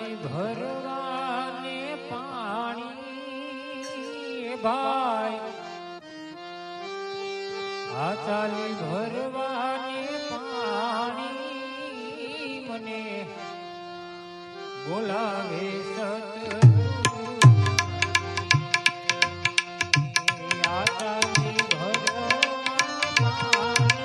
ભરવાને પાણી ભાઈ. આ ચાલી ભરવાને પાણી મને બોલાવે સત. આ ચાલી ભરવાને પાણી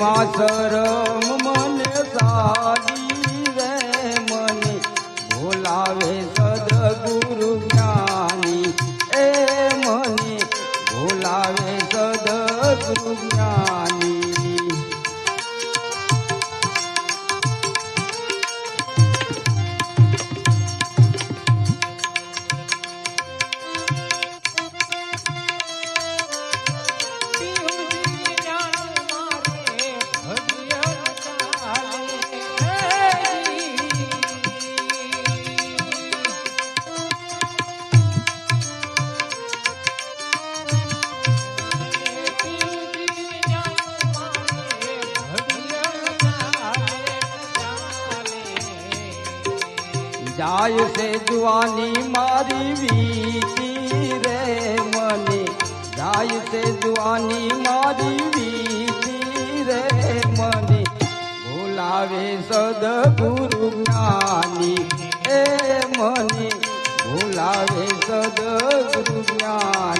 સાસરીએ. જાય છે જુવાની મારી વીતી રે મને. જાય છે જુવાની મારી વીતી રે મને. બોલાવે સદગુરુ જ્ઞાની એ મને. બોલાવે સદગુરુ જ્ઞાની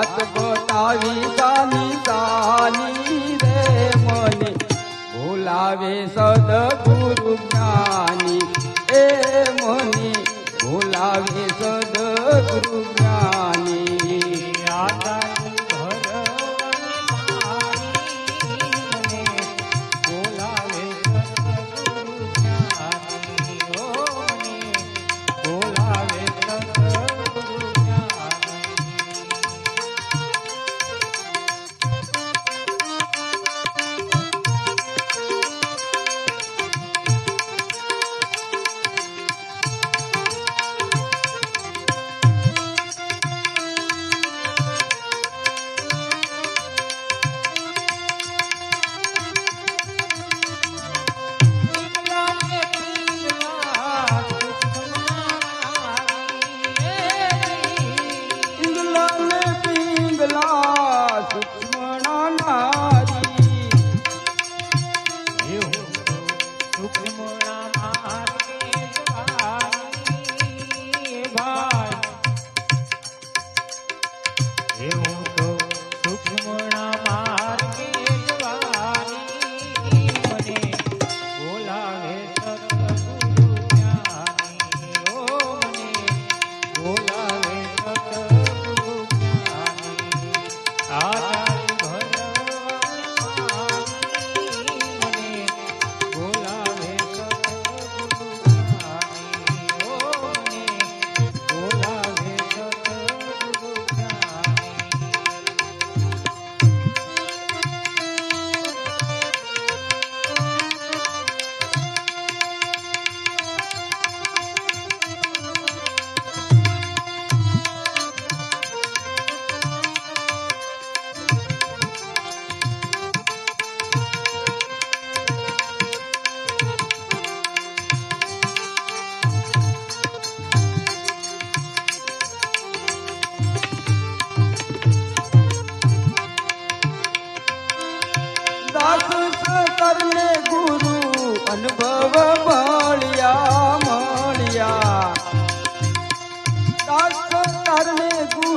વાત બતાવી સાલી સાલી રે મને. બોલાવે સદગુરુ જ્ઞાની. એ મને બોલાવે સદગુરુ Eu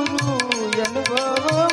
ಗುರು ಎನ್ನುವೋ